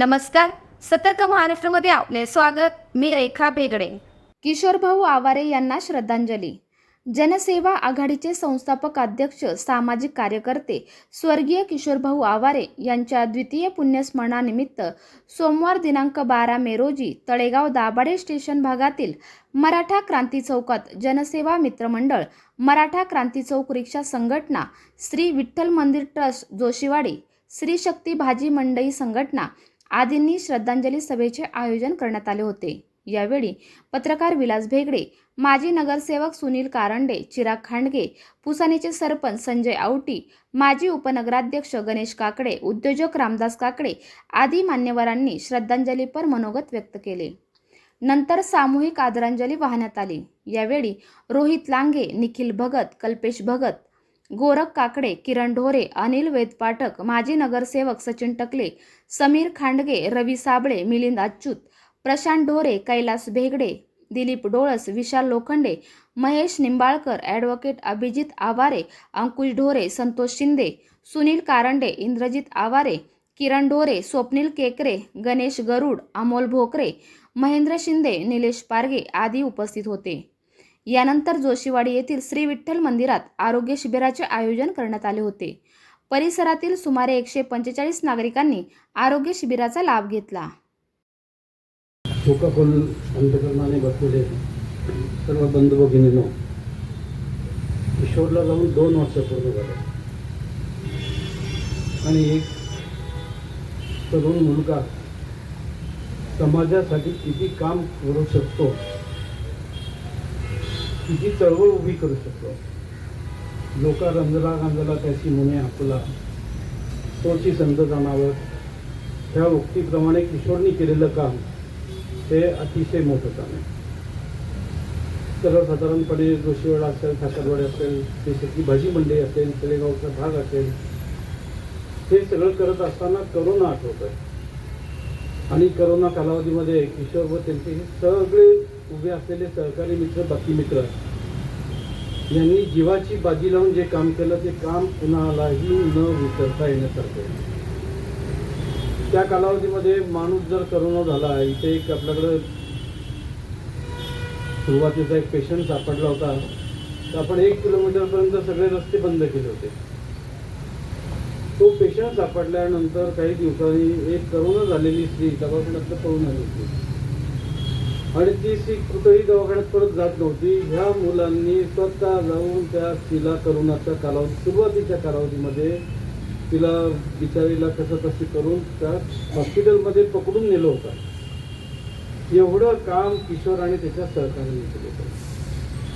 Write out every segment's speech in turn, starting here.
नमस्कार. सतर्क महाराष्ट्रामध्ये आपले स्वागत. मी रेखा बेगडे किशोरभाऊ आवारे यांना श्रद्धांजली. जनसेवा आघाडीचे संस्थापक अध्यक्ष सामाजिक कार्यकर्ते स्वर्गीय किशोरभाऊ आवारे यांच्या द्वितीय पुण्यस्मरणानिमित्त सोमवार दिनांक बारा मे रोजी तळेगाव दाभाडे स्टेशन भागातील मराठा क्रांती चौकात जनसेवा मित्रमंडळ मराठा क्रांती चौक रिक्षा संघटना श्री विठ्ठल मंदिर ट्रस्ट जोशीवाडी श्री शक्ती भाजी मंडई संघटना आदींनी श्रद्धांजली सभेचे आयोजन करण्यात आले होते. यावेळी पत्रकार विलास भेगडे माजी नगरसेवक सुनील कारंडे चिराग खांडगे पुसानीचे सरपंच संजय आवटी माजी उपनगराध्यक्ष गणेश काकडे उद्योजक रामदास काकडे आदी मान्यवरांनी श्रद्धांजलीपर मनोगत व्यक्त केले. नंतर सामूहिक आदरांजली वाहण्यात आली. यावेळी रोहित लांगे निखिल भगत कल्पेश भगत गोरख काकडे किरण ढोरे अनिल वेदपाठक माजी नगरसेवक सचिन टकले समीर खांडगे रवी साबळे मिलिंद अच्युत प्रशांत ढोरे कैलास भेगडे दिलीप डोळस विशाल लोखंडे महेश निंबाळकर ॲडव्होकेट अभिजित आवारे अंकुश ढोरे संतोष शिंदे सुनील कारंडे इंद्रजित आवारे किरण ढोरे स्वप्नील केकरे गणेश गरुड अमोल भोकरे महेंद्र शिंदे निलेश पारगे आदी उपस्थित होते. यानंतर जोशीवाडी येथील श्री विठ्ठल मंदिरात आरोग्य शिबिराचे आयोजन करण्यात आले होते. परिसरातील सुमारे एकशे पंचेचाळीस नागरिकांनी आरोग्य शिबिराचा लाभ घेतला. शोकाकुल अंतकरणाने बसलेले सर्व बंधू भगिनीनो किशोरला जाऊन दोन वर्ष पूर्ण झाले. आणि एक तरुण मुलगा समाजासाठी किती काम करू शकतो ही चळवळ उभी करू शकतो? लोका रंजला गांजला त्याची मुने आपला तोची संत जाणावर ह्या उक्तीप्रमाणे किशोरनी केलेलं काम हे अतिशय मोठं काम आहे. सर्वसाधारणपणे जोशीवाडा असेल ठाकरवाडी असेल ते भाजी मंडई असेल तळेगावचा भाग असेल हे सगळं करत असताना करोना आठवत आहे आणि करोना कालावधीमध्ये किशोर व त्यांचे हे सगळे उभे असलेले सहकारी मित्र बाकी मित्र. यांनी जीवाची बाजी लावून जे काम केलं ते काम कुणालाही न विसरता येण्यासारखं आहे. त्या कालावधीमध्ये माणूस जर करोना झाला इथे एक आपल्याकडं सुरुवातीचा एक पेशंट सापडला होता. तर आपण एक किलोमीटरपर्यंत सगळे रस्ते बंद केले होते. तो पेशंट सापडल्यानंतर काही दिवसांनी एक करोना झालेली स्त्री दवाखान्यात पळून आली होती. आणि ती स्त्री कुठेही दवाखान्यात परत जात नव्हती. ह्या मुलांनी स्वतः जाऊन त्या तिला करोनाच्या कालावधी सुरुवातीच्या कालावधीमध्ये तिला बिचारीला कसं तशी करून त्या हॉस्पिटलमध्ये पकडून नेलं होतं. एवढं काम किशोर आणि त्याच्या सहकार्याने केलं होतं.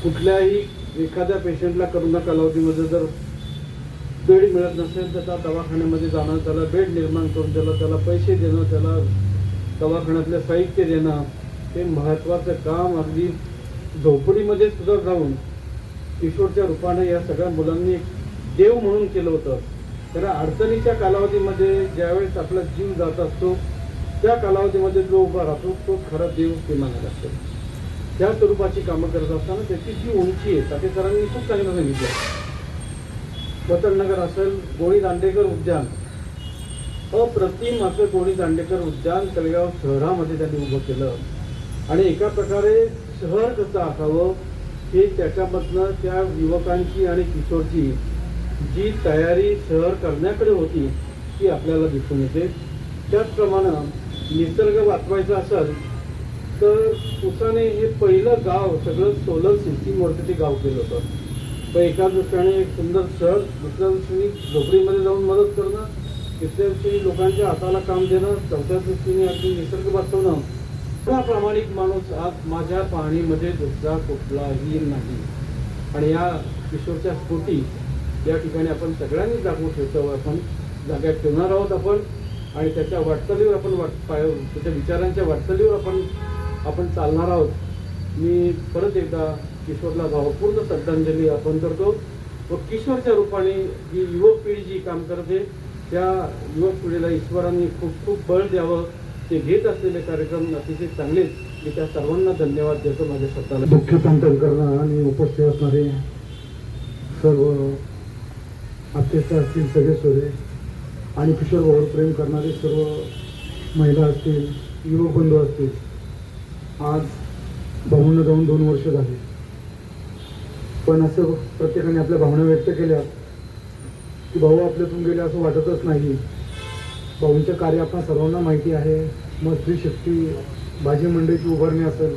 कुठल्याही एखाद्या पेशंटला करोना कालावधीमध्ये जर बेड मिळत नसेल तर त्या दवाखान्यामध्ये जाणं त्याला बेड निर्माण करून त्याला त्याला पैसे देणं त्याला दवाखान्यातलं साहित्य देणं ते महत्त्वाचं काम अगदी झोपडीमध्ये सुद्धा जाऊन किशोरच्या रूपाने या सगळ्या मुलांनी देव म्हणून केलं होतं. तर अडचणीच्या कालावधीमध्ये ज्यावेळेस आपला जीव जात असतो त्या कालावधीमध्ये जो उभा राहतो तो खरा देव ते मानत असतो. त्या स्वरूपाची कामं करत असताना त्याची जी उंची आहे साठे सरांनी खूप चांगलं सांगितलं. वतननगर असेल गोळी दांडेकर उद्यान. अप्रतिम असं गोळी दांडेकर उद्यान तळेगाव शहरामध्ये त्यांनी उभं केलं. आणि एका प्रकारे शहर कसं असावं हे त्याच्यामधनं त्या युवकांची आणि किशोरची जी तयारी शहर करण्याकडे होती ती आपल्याला दिसून येते. त्याचप्रमाणे निसर्ग वाचवायचा असेल तर उसाने हे पहिलं गाव सगळं सोलर सिस्टीमवरती ते गाव केलं होतं. तर एका दृष्टीने एक सुंदर शहर दुसऱ्या दृष्टीने झोपडीमध्ये जाऊन मदत करणं तिसऱ्या दृष्टीने लोकांच्या हाताला काम देणं चौथ्या दृष्टीने अगदी निसर्ग वाचवणं दुसरा प्रामाणिक माणूस आज माझ्या पाहणीमध्ये दुसरा कुठलाही नाही. आणि या किशोरच्या स्फूर्ती या ठिकाणी आपण सगळ्यांनी जागून ठेवतो. आपण जाग्यात ठेवणार आहोत आपण आणि त्याच्या वाटचालीवर आपण वाट पाय त्याच्या विचारांच्या वाटचालीवर आपण आपण चालणार आहोत. मी परत एकदा किशोरला भावपूर्ण श्रद्धांजली अर्पण करतो. व किशोरच्या रूपाने जी युवक पिढी जी काम करते त्या युवक पिढीला ईश्वरांनी खूप खूप बळ द्यावं. ते घेत असलेले कार्यक्रम अतिशय चांगलेच. मी त्या सर्वांना धन्यवाद देतो माझ्या स्वतःला. मुख्य संकलन करणं आणि उपस्थित असणारे सर्व अध्यक्ष असतील सगळे सोरे आणि किशोर प्रेम करणारे सर्व महिला असतील युवक बंधू असतील आज भाऊंना जाऊन दोन वर्ष झाली. पण असं प्रत्येकाने आपल्या भावना व्यक्त केल्या की भाऊ आपल्यातून गेले असं वाटतच नाही. भाऊंचं कार्य आपण सर्वांना माहिती आहे. मग स्त्री शक्ती भाजी मंडईची उभारणी असेल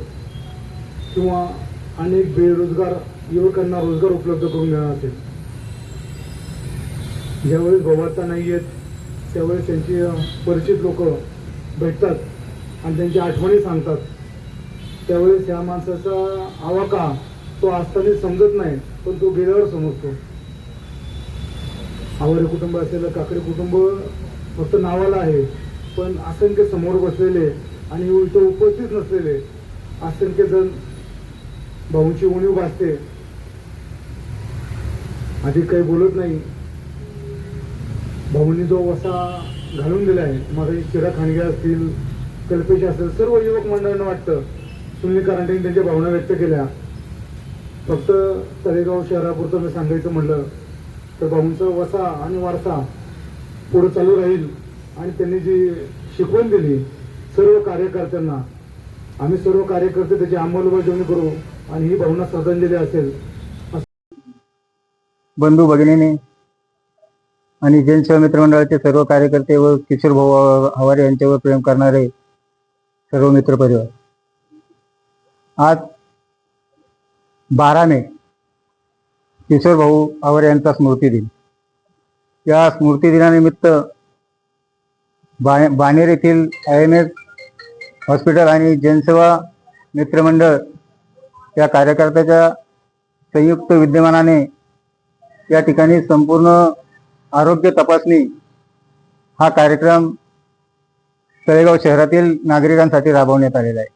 किंवा अनेक बेरोजगार युवकांना रोजगार उपलब्ध करून देणार असेल. ज्यावेळेस भाऊ नाही आहेत त्यावेळेस त्यांची परिचित लोक भेटतात आणि त्यांची आठवणी सांगतात. त्यावेळेस ह्या माणसाचा आवाका तो असताना समजत नाही पण तो गेल्यावर समजतो. आवारे कुटुंब असलेलं काकडे कुटुंब फक्त नावाला आहे पण असंख्य समोर बसलेले आणि इथं उपस्थित नसलेले असंख्य जण भाऊंची उणीव भासते. अधिक काही बोलत नाही. भाऊंनी जो वसा घालून दिला आहे माझा चिरा खांडगे असतील कल्पेश असतील सर्व युवक मंडळांना वाटतं. सुनील करांडेंनी त्यांच्या भावना व्यक्त केल्या. फक्त तळेगाव शहरापुरतं मी सांगायचं म्हणलं तर भाऊंचा वसा आणि वारसा पुढे चालू राहील आणि त्यांनी जी शिकवण दिली सर्व कार्यकर्त्यांना आम्ही सर्व कार्यकर्ते त्याची अंमलबजावणी करू आणि ही भावना श्रद्धांजली असेल. बंधू भगिनीने आणि जनसेवा मित्रमंडळाचे सर्व कार्यकर्ते व किशोर भाऊ आवारे यांच्यावर प्रेम करणारे सर्व मित्रपरिवार आज बारा मे किशोर भाऊ आवारे यांचा स्मृती दिन. या स्मृती दिनानिमित्त बा बाणेर येथील आय एम एस हॉस्पिटल आणि जनसेवा मित्रमंडळ या कार्यकर्त्याच्या संयुक्त विद्यमानाने या ठिकाणी संपूर्ण आरोग्य तपासणी हा कार्यक्रम तळेगाव शहरातील नागरिकांसाठी राबवण्यात आलेला आहे.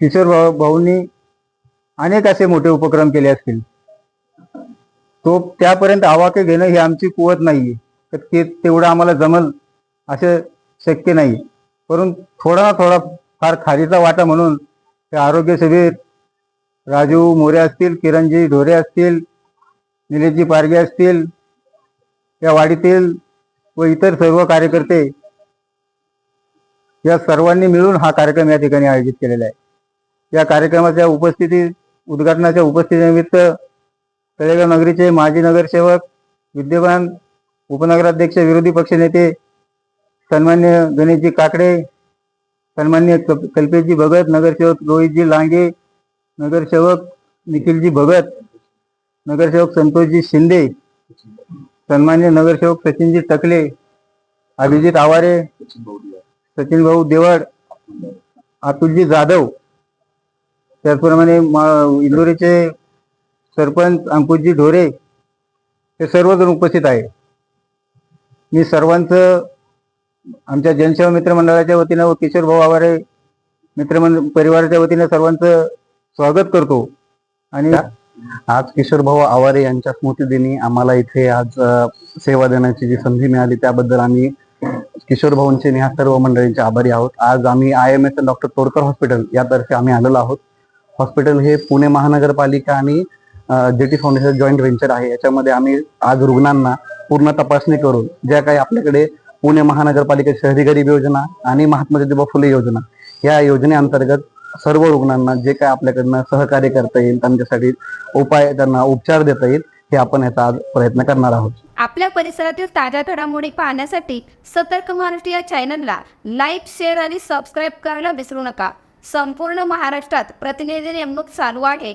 किशोर भाऊ भाऊंनी अनेक असे मोठे उपक्रम केले असतील. तो त्यापर्यंत आवाके घेणं ही आमची कुवत नाहीये. तर ते तेवढं आम्हाला जमल असे शक्य नाही. परंतु थोडा ना थोडा फार खालीचा वाटा म्हणून ते आरोग्य शिबिर राजू मोरे असतील किरणजी ढोरे असतील निलेशजी पारगे असतील या वाडीतील व इतर सर्व कार्यकर्ते या सर्वांनी मिळून हा कार्यक्रम या ठिकाणी आयोजित केलेला आहे. या कार्यक्रमाच्या उपस्थिती उद्घाटनाच्या उपस्थितीनिमित्त तळेगाव नगरीचे माजी नगरसेवक विद्यमान उपनगराध्यक्ष विरोधी पक्षनेते सन्मान्य गणेशजी काकडे सन्मान्य कप- कल्पेशजी भगत नगरसेवक रोहितजी लांगे नगरसेवक निखिलजी भगत नगरसेवक संतोषजी शिंदे सन्मान्य नगरसेवक सचिनजी टकले अभिजित आवारे सचिन भाऊ देवड अतुलजी जाधव. त्याचप्रमाणे मा- इंदोरीचे सरपंच अंकुशजी ढोरे हे सर्वजण उपस्थित आहे मी सर्वांचं आमच्या जनसेवा मित्रमंडळाच्या वतीनं व किशोर भाऊ आवारे मित्रमंडळ परिवाराच्या वतीनं सर्वांचं स्वागत करतो. आणि आज किशोर भाऊ आवारे यांच्या स्मृतिदिनी आम्हाला इथे आज सेवा देण्याची जी संधी मिळाली त्याबद्दल आम्ही किशोर भाऊंचे आणि ह्या सर्व मंडळींचे आभारी आहोत. आज आम्ही I M S doctor Todkar hospital यातर्फे आम्ही आलेलो आहोत. हॉस्पिटल हे पुणे महानगरपालिका आणि ज्योती फाउंडेशन जॉईंट व्हेंचर आहे. याच्यामध्ये आम्ही आज रुग्णांना पूर्ण तपासणी करून ज्या काही आपल्याकडे पुणे महानगरपालिका शहरी गरीब योजना आणि महात्मा ज्योतिबा फुले योजना या योजनेअंतर्गत सर्व रुग्णांना जे काय आपल्याकडनं सहकार्य करता येईल त्यांच्यासाठी उपाय त्यांना उपचार देता येईल हे आपण याचा आज प्रयत्न करणार आहोत. आपल्या परिसरातील ताज्या घडामोडी पाहण्यासाठी सतर्क महाराष्ट्र या चॅनलला लाईक शेअर आणि सबस्क्राईब करायला विसरू नका. संपूर्ण महाराष्ट्रात प्रतिनिधी नेमणूक चालू आहे.